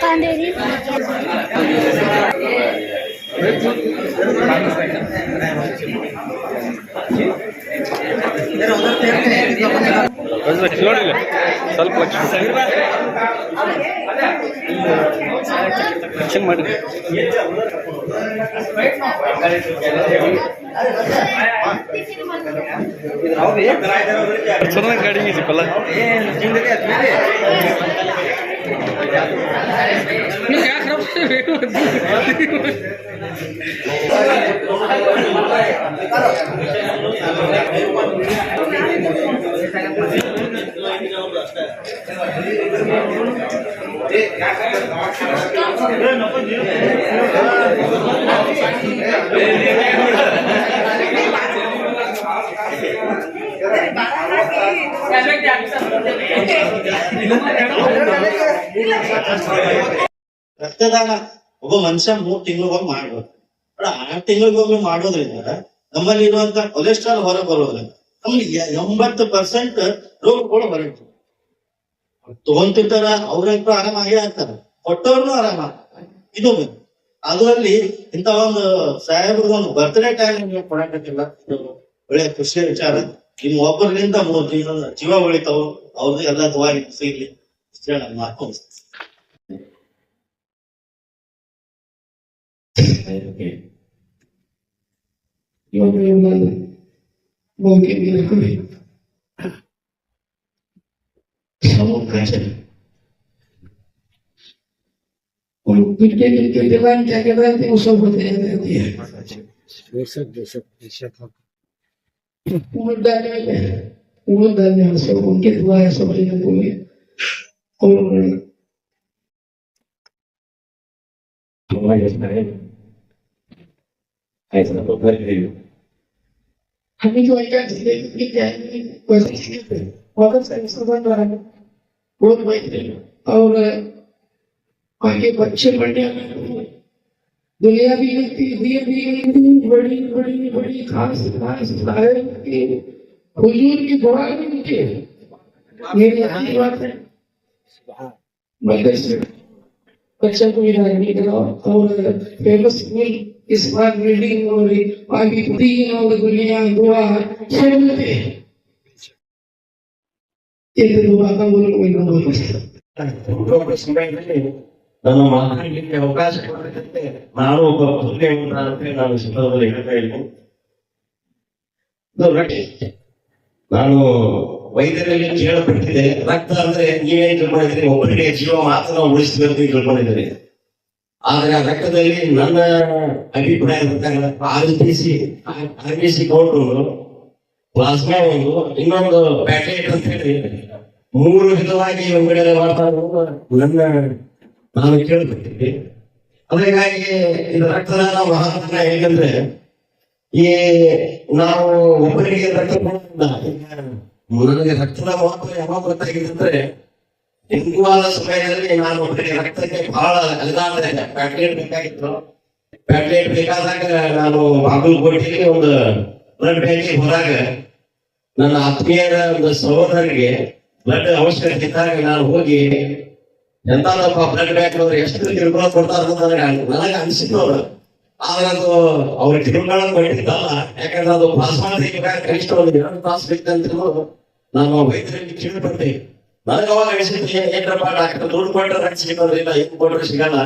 कांदेरी इधर उधर तैरते हैं ನೋಡಿಲ್ಲ. ಸ್ವಲ್ಪ ಲಕ್ಷಣ ಮಾಡಿ ಚೆನ್ನಾಗಿ ಗಾಡಿ ಸಿಕ್ಕಲ್ಲ ರಕ್ತದಾನ ಒಬ್ಬ ಮನುಷ್ಯ ಮೂರ್ ತಿಂಗಳಿಗೊಮ್ಮೆ ಮಾಡ್ಬೇಕು ಆರ್ ತಿಂಗಳಿಗೊಮ್ಮೆ ಮಾಡೋದ್ರಿಂದ ನಮ್ಮಲ್ಲಿ ಇರುವಂತ ಕೊಲೆಸ್ಟ್ರಾಲ್ ಹೊರ ಬರೋದ್ರಿಂದ ನಮ್ಗೆ ಎಂಬತ್ತು ಪರ್ಸೆಂಟ್ ರೋಗಗಳು ಹೊರಗೆ ತಗೊಂತಿರ್ತಾರ ಅವ್ರಂತೂ ಆರಾಮಾಗೇ ಆಗ್ತಾರ. ಕೊಟ್ಟವ್ರನ್ನು ಆರಾಮ ಇದು ಅದು ಅದರಲ್ಲಿ ಇಂತ ಒಂದು ಸಾಹೇಬ್ರಿಗೆ ಒಂದು ಬರ್ತ್ಡೇ ಟೈಮ್ ಕೊಡಕತ್ತಿಲ್ಲ ಕೊಡಕಿಲ್ಲ ಒಳ್ಳೆ ಖುಷಿಯ ವಿಚಾರ. ನಿಮ್ ಒಬ್ಬರಿಂದ ಮೂರ್ ಜೀವ ಉಳಿತಾವ. ಅವ್ರದ್ದು ಎಲ್ಲ ದುವಾರಿ ಸಿಗ್ಲಿ ಇಷ್ಟೇ ನಾನು Kamu berhasil. Ülkenin gündemden tekrar bir musallat edildi. Desek desek desek. Umur derneği, umur derneği hasta olun, git vaya sabahıyla bulmayı. Olur. Allah yaslayın. Aysana babar veriyor. Hani güvenken size bir gelmeyi vazgeçti. Vakıf sayısından öğrendim. बहुत bike और आगे बच्चे बढ़ने दुनिया भी दुनिया भी बड़ी बड़ी बड़ी खास खास है कि हुजूर की दुआ भी मुझे मेरी अच्छी बात है। मदरसे। बच्चा को नहीं करो और फ़ेमस स्कूल इस बार बिल्डिंग और आगे दीन और दुनिया, दुआ, सब मिलते हैं ಎಂದು ನಾನು ಮಾತಾಡಲಿಕ್ಕೆ ಅವಕಾಶ ಕೊಡದಂತೆ ನಾನು ಒಬ್ಬ ಅಂತ ನಾನು ಹೇಳ್ತಾ ಇದ್ದೀನಿ ನಾನು ವೈದ್ಯರಲ್ಲಿ ಕೇಳಲ್ಪಟ್ಟಿದೆ ರಕ್ತ ಅಂದ್ರೆ ನೀವೇನ್ ತಿಳ್ಕೊಂಡಿದ್ದೀರಿ ಒಬ್ಬರಿಗೆ ಜೀವ ಮಾತ್ರ ನಾವು ಅಂತ ತಿಳ್ಕೊಂಡಿದ್ದೀರಿ ಆದ್ರೆ ಆ ರಕ್ತದಲ್ಲಿ ನನ್ನ ಅಭಿಪ್ರಾಯ ಆರು ತೀಸಿ ಕೊಟ್ಟು ಒಂದು ಇನ್ನೊಂದು ಪ್ಯಾಕೆಟ್ ಅಂತ ಹೇಳಿ ಮೂರು ವಿಧವಾಗಿ ಬಿಡುಗಡೆ ಮಾಡ್ತಾ ನನ್ನ ನಾನು ಕೇಳ್ಬಿಟ್ಟಿದ್ದೆ ಅದಕ್ಕಾಗಿ ಇದು ರಕ್ತದಾನ ಮಹಾತ್ಮ ಹೇಗಂದ್ರೆ, ಈ ನಾವು ಒಬ್ಬರಿಗೆ ರಕ್ತ ನನಗೆ ರಕ್ತದ ಮಹತ್ವ ಯಾವಾಗ ಗೊತ್ತಾಗಿದೆ ಅಂದ್ರೆ ಹಿಂದುವಾದ ಸಮಯದಲ್ಲಿ ನಾನು ಒಬ್ಬರಿಗೆ ರಕ್ತಕ್ಕೆ ಬಹಳ ಅಲೆದಾಡ್ತಾ ಪ್ಯಾಟ್ಲೇಟ್ ಬೇಕಾಗಿತ್ತು ಪ್ಯಾಟ್ಲೇಟ್ ಬೇಕಾದಾಗ ನಾನು ಬಾಗಲಕೋಟೆಗೆ ಒಂದು ಬ್ಲಡ್ ಬ್ಯಾಂಕ್ ಹೋದಾಗ ನನ್ನ ಆತ್ಮೀಯರ ಒಂದು ಸಹೋದರಿಗೆ ಬ್ಲಡ್ ಅವಶ್ಯಕತೆ ಇದ್ದಾಗ ನಾನು ಹೋಗಿ ಎಂತಾದಪ್ಪ ಬ್ಲಡ್ ಬ್ಯಾಂಕ್ ಅವ್ರು ಎಷ್ಟು ತಿಳ್ಕೊಳ್ಳೋ ಕೊಡ್ತಾರ ನನಗೆ ಅನ್- ಅವರು. ಆದ್ರೆ ಅದು ಅವ್ರ ತಿಳ್ಕೊಳ್ಳೋದು ಮಾಡಿದ್ದಲ್ಲ ಯಾಕಂದ್ರೆ ಅದು ತೆಗಿಬೇಕಾದ್ರೆ ಕನಿಷ್ಠ ಒಂದು ಎರಡು ತಾಸು ಬೇಕಂತ ನಾನು ವೈದ್ಯರಿಗೆ ಕೇಳ್ಪಟ್ಟೆ ನನಗೆ ಅವಾಗ ಅನಿಸಿತ್ತು, ಏ- ಏನ್ರಪ್ಪ, ಡಾಕ್ಟರ್ ದುಡ್ಡು ಕೊಟ್ಟರೆ ರಕ್ತ ಇಲ್ಲ, ಏನು ಕೊಟ್ಟರೆ ಸಿಗಲ್ಲ.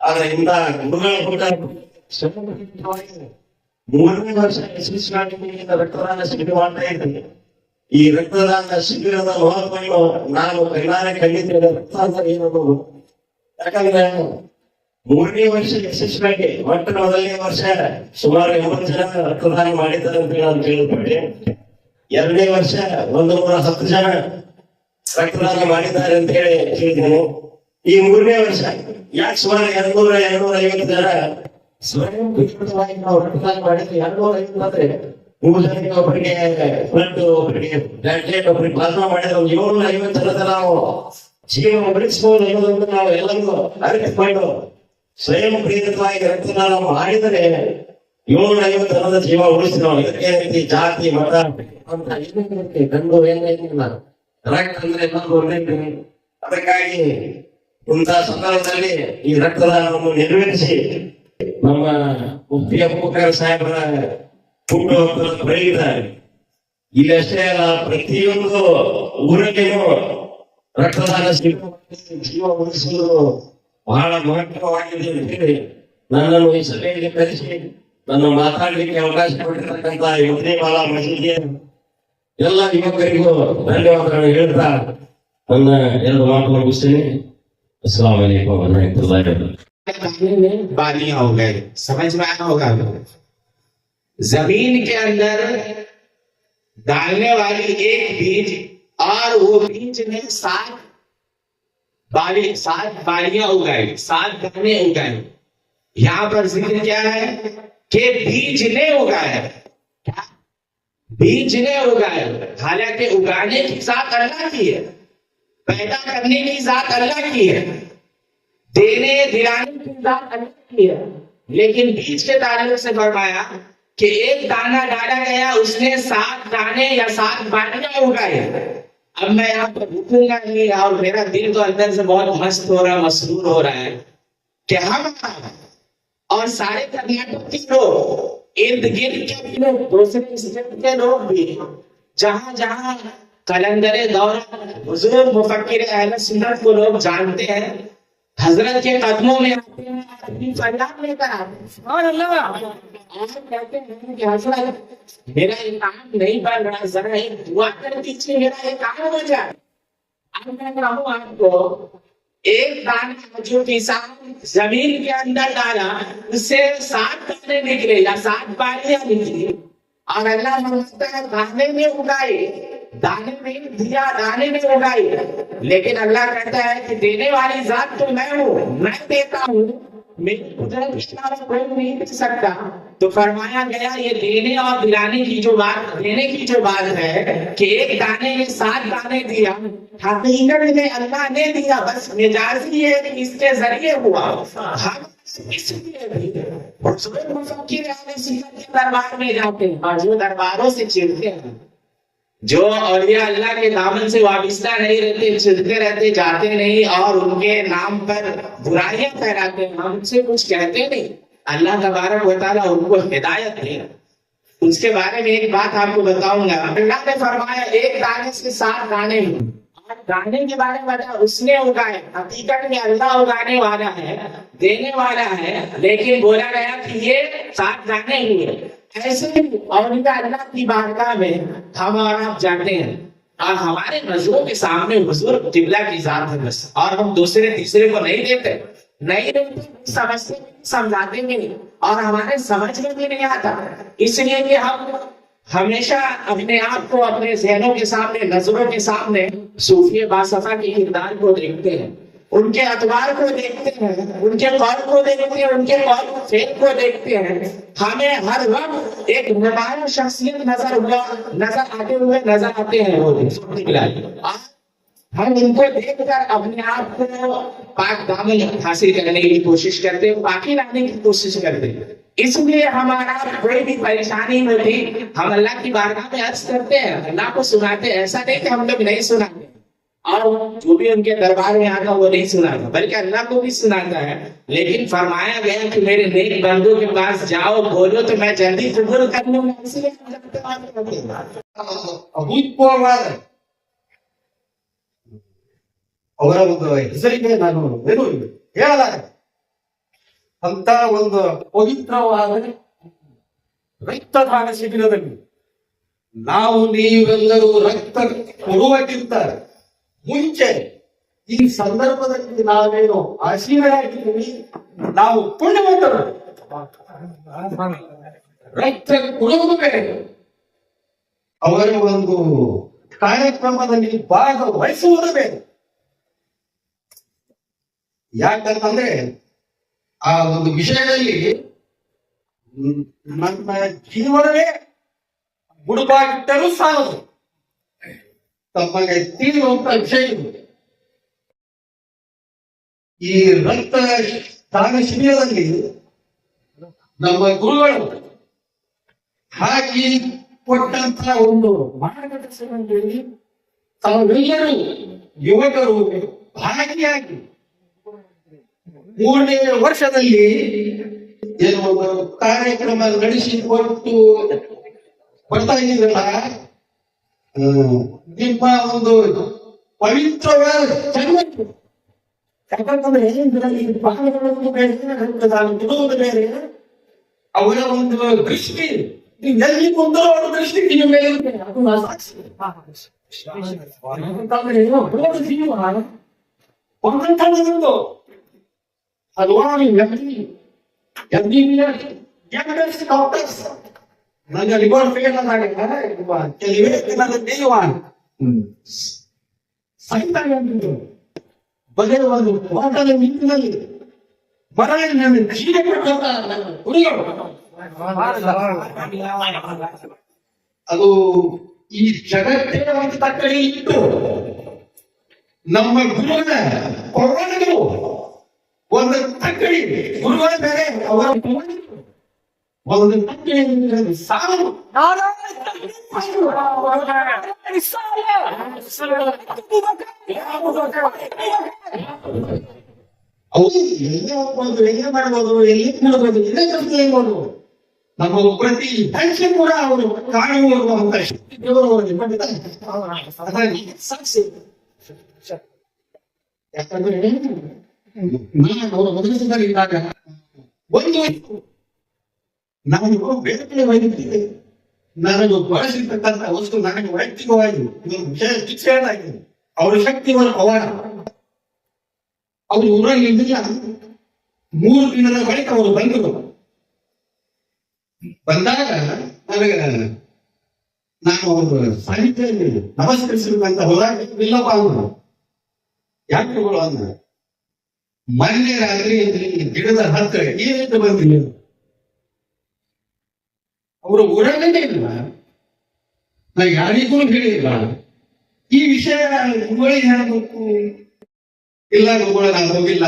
ಆದ್ರೆ ಇಂಥ ಗುರುಗಳ ಕೊಟ್ಟ ಮೂರನೇ ವರ್ಷ ಯಶಸ್ವಿಯಾಗಿ ರಕ್ತದಾನ ಶಿಬಿರ ಮಾಡ್ತಾ ಇದ್ದೀನಿ ಈ ರಕ್ತದಾನ ಶಿಬಿರದ ಮಹತ್ವವನ್ನು ನಾನು ಕೈಲಾರೆ ಕಂಡಿದ್ದೇನೆ ರಕ್ತ ಅಂದ್ರೆ ಏನನ್ನೋದು ಯಾಕಂದ್ರೆ ಮೂರನೇ ವರ್ಷ ಯಶಸ್ವಿಯಾಗಿ ಮೊಟ್ಟ ಮೊದಲನೇ ವರ್ಷ ಸುಮಾರು ಎಂಬತ್ತು ಜನ ರಕ್ತದಾನ ಮಾಡಿದ್ದಾರೆ ಅಂತ ನಾನು ಕೇಳ್ಪಟ್ಟೆ ಎರಡನೇ ವರ್ಷ ಒಂದು ನೂರ ಹತ್ತು ಜನ ರಕ್ತದಾನ ಮಾಡಿದ್ದಾರೆ ಅಂತ ಹೇಳಿ ಕೇಳಿದ್ದೇನೆ. ಈ ಮೂರನೇ ವರ್ಷ ಯಾಕೆ ಸುಮಾರು ಎರಡ್ನೂರ ಎರಡ್ನೂರ ಐವತ್ತು ಜನ ಸ್ವಯಂ ವಿಕೃತವಾಗಿ ನಾವು ರಕ್ತದಾನ ಮಾಡಿದ್ರೆ ಎರಡ್ನೂರ ಐದು ಆದ್ರೆ ಮೂರು ಜನಕ್ಕೆ ಒಬ್ಬರಿಗೆ ಬ್ಲಡ್ ಒಬ್ಬರಿಗೆ ಗ್ರಾಜುಯೇಟ್ ಒಬ್ಬರಿಗೆ ಪ್ಲಾಸ್ಮಾ ಮಾಡಿದ್ರೆ ಒಂದು ಏಳ್ನೂರ ಐವತ್ತು ಜನದ ನಾವು ಜೀವ ಉಳಿಸಬಹುದು ಅನ್ನೋದನ್ನು ನಾವು ಎಲ್ಲರಿಗೂ ಅರಿತುಕೊಂಡು ಸ್ವಯಂ ಪ್ರೇರಿತವಾಗಿ ರಕ್ತದಾನ ಮಾಡಿದರೆ ಏಳ್ನೂರ ಐವತ್ತರದ ಜೀವ ಉಳಿಸಿ ನಾವು ಇದಕ್ಕೆ ರೀತಿ ಜಾತಿ ಮತ ಅಂತ ಇರುತ್ತೆ, ಗಂಡು ಏನೇನಿಲ್ಲ ರಕ್ತ ಅಂದ್ರೆ ಎಲ್ಲರಿಗೂ ಒಳ್ಳೆಯದು. ಅದಕ್ಕಾಗಿ ಇಂತಹ ಸಂದರ್ಭದಲ್ಲಿ ಈ ರಕ್ತದಾನವನ್ನು ನೆರವೇರಿಸಿ ನಮ್ಮ ಮುಫ್ತಿ ಅಬೂಬಕರ್ ಸಾಹೇಬರ ಹುಟ್ಟುಹಬ್ಬದ ಪ್ರಯುಕ್ತ ಇಲ್ಲಿ ಅಷ್ಟೇ ಅಲ್ಲ, ಪ್ರತಿಯೊಂದು ಊರಲ್ಲಿನೂ ರಕ್ತದಾನ ಜೀವ ಉಳಿಸುವುದು ಬಹಳ ಮಹತ್ವವಾಗಿದೆ ಅಂತ ಹೇಳಿ ನನ್ನನ್ನು ಈ ಸಭೆಯಲ್ಲಿ ಕರೆಸಿ, ನನ್ನ ಮಾತಾಡಲಿಕ್ಕೆ ಅವಕಾಶ ಕೊಟ್ಟಿರ್ತಕ್ಕಂಥ ಯುವತಿಮಾಲ ಮಸೀದಿಯ ಎಲ್ಲ ಯುವಕರಿಗೂ ಧನ್ಯವಾದಗಳನ್ನು ಹೇಳ್ತಾ ನನ್ನ ಎರಡು ಮಾತು ಮುಗಿಸ್ತೀನಿ. ಅಸ್ಲಾಂ ವರಹಮತುಲ್ಲಾಹಿ में बालियाँ हो गए। समझ में आया होगा ज़मीन के अंदर डालने वाली एक बीज और वो बीज में सात बाली, सात बालियाँ उगाई, सात दाने उगाए यहाँ पर ज़िक्र क्या है कि बीज ने उगाए क्या? बीज ने उगाए हालाँकि उगाने की जात अल्लाह की है। पैदा करने की जात अल्लाह की है। देने दिलाने की बात अलग की है। लेकिन बीज के ताल्लुक से फरमाया कि एक दाना डाला गया, उसने सात दाने या सात बालियाँ उगाई। अब मैं यहाँ पर रुकूँगा नहीं और मेरा दिल तो अंदर से बहुत मस्त हो रहा मसरूर हो रहा है। कि हम और सारे कर्नाटक के लोग इर्द गिर्द के लोग दूसरे स्टेट के लोग भी जहाँ जहाँ कलंदरे दौरा, बुज़ुर्ग, मुफक्किर, अहले सुन्नत को लोग जानते हैं हज़रत के कदमों में आते हैं, अपनी फरियाद लेकर आते हैं। मेरा काम नहीं बन रहा, जरा एक दुआ कर दीजिए, मेरा काम हो जाए। अब मैं कहूँ आपको, एक दाना जो किसान ज़मीन के अंदर डाला, उससे सात दाने निकले, या सात बालियाँ निकली। और अल्लाह है में उगाई। दाने में दिया, दाने में उगाई लेकिन अल्लाह कहता है कि देने वाली जात तो मैं हूँ, मैं देता हूँ। कोई नहीं दे सकता। तो फरमाया गया, ये देने और दिलाने की जो बात, देने की जो बात है कि एक दाने ने सात दाने दिया हकीकत में अल्लाह ने दिया, बस मिजाजी है कि इसके ज़रिए हुआ। हम इसलिए भी दरबार में जाते हैं, और जो दरबारों से चिढ़ते हैं। जो औलिया अल्लाह के दामन से वाबिस्ता नहीं रहते चिलते रहते, जाते नहीं और उनके नाम पर बुराइयाँ फैलाते हम उनसे कुछ कहते नहीं। अल्लाह तबारक व तआला उनको हिदायत दे। उसके बारे में एक बात आपको बताऊँगा। अल्लाह ने फरमाया, एक दाने से सात दाने और दाने के बारे में बताया उसने उगाए हकीकत में अल्लाह उगाने वाला है, देने वाला है, लेकिन बोला गया कि ये दाने हुए ऐसे ही औलिया अल्लाह की बारगाह में हम और आप जाते हैं। और हमारे नज़रों के सामने हुजूर किबला की जात है बस। और हम दूसरे तीसरे को नहीं देते। नहीं देते समझते समझाते भी नहीं। और हमारे समझ में भी नहीं आता। इसलिए कि हम हमेशा अपने आप को अपने जहनों के सामने, नज़रों के सामने सूफी बासफा के किरदार को देखते हैं। उनके अतवार को देखते हैं, उनके कौल को देखते हैं, उनके कौल फेल को देखते हैं। हमें हर वक्त एक नुमाया शख्सियत नज़र हुआ, नज़र आते हुए नज़र आते हैं वो हम इनको देखकर अपने आप को पाक दामन हासिल करने की कोशिश करते हैं पाकि लाने की कोशिश करते हैं। इसलिए हमारा कोई भी परेशानी होती हम अल्लाह की बारगाह में अर्ज करते हैं अल्लाह को सुनाते हैं ऐसा नहीं कि हम लोग नहीं सुनाते और जो भी उनके दरबार में आता वो नहीं सुनाता बल्कि अल्लाह को भी सुनाता है लेकिन फरमाया गया कि मेरे नेक बंधु के पास जाओ बोलो तो मैं जल्दी कबूल कर लूंगा इसलिए हम जब तक करते हैं ಅಭೂತಪೂರ್ವವಾದ ಅವರ ಒಂದು ಹೆಸರಿಗೆ ನಾನು ಏನು ಹೇಳಲಾರೆ ಅಂತ ಒಂದು ಪವಿತ್ರವಾದ ರಕ್ತದಾನ ಶಿಬಿರದಲ್ಲಿ ನಾವು ನೀವೆಲ್ಲರೂ ರಕ್ತ ಕೊಡುವಕ್ಕಿಂತ ಮುಂಚೆ ಈ ಸಂದರ್ಭದಲ್ಲಿ ನಾವೇನು ಆಶೀರ್ವಾದಿದ್ದೀವಿ ನಾವು ಪುಣ್ಯವಂತರು ರಕ್ತ ಕೊಡುವುದು ಬೇರೆ. ಅವರ ಒಂದು ಕಾರ್ಯಕ್ರಮದಲ್ಲಿ ಭಾಗವಹಿಸುವುದು ಬೇರೆ. ಯಾಕಂತಂದ್ರೆ ಆ ಒಂದು ವಿಷಯದಲ್ಲಿ ನಮ್ಮ ಜೀವನವೇ ಮುಡುಪಾಗಿಟ್ಟರೂ ಸಾಲದು. ತಮಗೆ ತಿಳಿಯುವಂತ ವಿಷಯ ಈ ರಕ್ತ ದಾನ ಶಿಬಿರದಲ್ಲಿ ನಮ್ಮ ಗುರುಗಳು ಹಾಕಿ ಕೊಟ್ಟಂತ ಒಂದು ಮಾರ್ಗದರ್ಶನದಲ್ಲಿ ತಾವೆಲ್ಲರೂ ಯುವಕರು ಭಾಗಿಯಾಗಿ ಮೂರನೇ ವರ್ಷದಲ್ಲಿ ಏನು ಕಾರ್ಯಕ್ರಮ ನಡೆಸಿಕೊಟ್ಟು ಬರ್ತಾ ಇದ್ದೀರಲ್ಲ ಹ್ಮ್, ನಿಮ್ಮ ಒಂದು ಪವಿತ್ರವಾದ ಯಾಕಂತಂದ್ರೆ ಇದರಲ್ಲಿ ಬೇರೆ ಬೇರೆ ಅವರ ಒಂದು ದೃಷ್ಟಿ ಎಲ್ಲಿ ಕುಂತರೂ ಅವರ ದೃಷ್ಟಿ ನಿಮ್ಮ ಮೇಲೆ. ಅದು ಸಾಕ್ಷಿ. ಒಂದಂಥದ್ದು ಹಲವಾರು ವ್ಯಕ್ತಿ MBBS, youngest doctors. ನನಗೆ ಲಿವರ್ ಫೇಲ್ ಆದಾಗ ಕೆಲವೇ ದಿನದ ದೇವಾನ್ ಸಹಿತ ಬಗೆಯ ಒಂದು ವಾಟದ ನಿಂತಿನಲ್ಲಿ ಮರ ನನ್ನ ಜೀವ ಹುಡುಗರು. ಅದು ಈ ಜಗತ್ತೇ ಒಂದು ತಕ್ಕಡಿ ಇಟ್ಟು ನಮ್ಮ ಗುರುವಿನ ಒಂದು ತಕ್ಕಡಿ ಗುರುಗಳ ಮೇಲೆ ಅವರ ಒಂದು ತಕ್ಕಡಿ ಸಾವು ಹೌದು ಎಲ್ಲಿ ಹೋಗ್ಬೋದು ಎಲ್ಲಿ ಮಾಡ್ಬೋದು ಎಲ್ಲಿ ಮಾಡ್ಬೋದು ಇದೇ ಕೆಲಸ ಹೇಳ್ಬೋದು ನಮ್ಮ ಪ್ರತಿ ಹೆಂಚೆ ಕೂಡ ಅವರು ಕಾಣುವರು ಅಂತ ಶಕ್ತಿ ದೇವರು ಅವರಿಗೆ ಕೊಟ್ಟಿದ್ದಾರೆ. ಅದರಲ್ಲಿ ಸಾಕ್ಷಿ ಯಾಕಂದ್ರೆ ನಾನು ಮೊದಲಿಸಿದಾಗ ಒಂದು. ನಾನು ಬೇರೆ ಕಡೆ ನಾನು ಬಳಸಿರ್ತಕ್ಕಂಥ ವಸ್ತು ನನಗೆ ವೈಯಕ್ತಿಕವಾಗಿ ವಿಷಯ ಶಿಕ್ಷಣ ಆಗಿದೆ ಅವರ ಶಕ್ತಿ ಅವರ ಪವಾಡ. ಅವರು ಊರಲ್ಲಿ ಇದ್ದಿಲ್ಲ ಮೂರು ದಿನದ ಬಳಿಕ ಅವರು ಬಂದರು. ಬಂದಾಗ ನನಗೆ ನಾನು ಅವರು ಸಾಹಿತ್ಯದಲ್ಲಿ ನಮಸ್ಕರಿಸಬೇಕಂತ ಹೋದಾಗ ಇಲ್ಲಪ್ಪ ಅವರು ಯಾಕೆ ತಗೊಳ್ಳೋ ಅಂದ ಮೊನ್ನೆ ರಾತ್ರಿ ಗಿಡದ ಹತ್ತಿರ ಏನಿಟ್ಟು ಬಂದಿಲ್ಲ ಅವರ ಊರಲ್ಲೇ ಇಲ್ಲ. ನಾ ಯಾರಿಗೂ ಹೇಳಿಲ್ಲ. ಈ ವಿಷಯ ಗುರುಗಳಿಗೆ ಹೇಳಬೇಕು. ಇಲ್ಲ ಗುರುಗಳ ನಾನು ಹೋಗಿಲ್ಲ.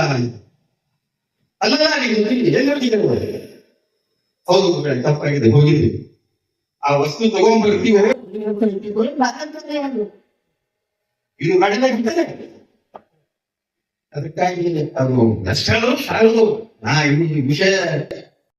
ಅಲ್ಲ ನೀವು ಎಲ್ಲಿ ಹೋಗಿದ್ದೀರಿ? ಹೌದು ಗುರುಗಳೇ, ತಪ್ಪಾಗಿದೆ ಹೋಗಿದ್ವಿ ಆ ವಸ್ತು ತಗೊಂಡ್ಬರ್ತೀವಿ? ಇದು ನಡೆದಾಗಿದ್ದರೆ ಅದಕ್ಕಾಗಿ ಅದು ನಷ್ಟ ಸಾಲದು ನಾ ಈ ವಿಷಯ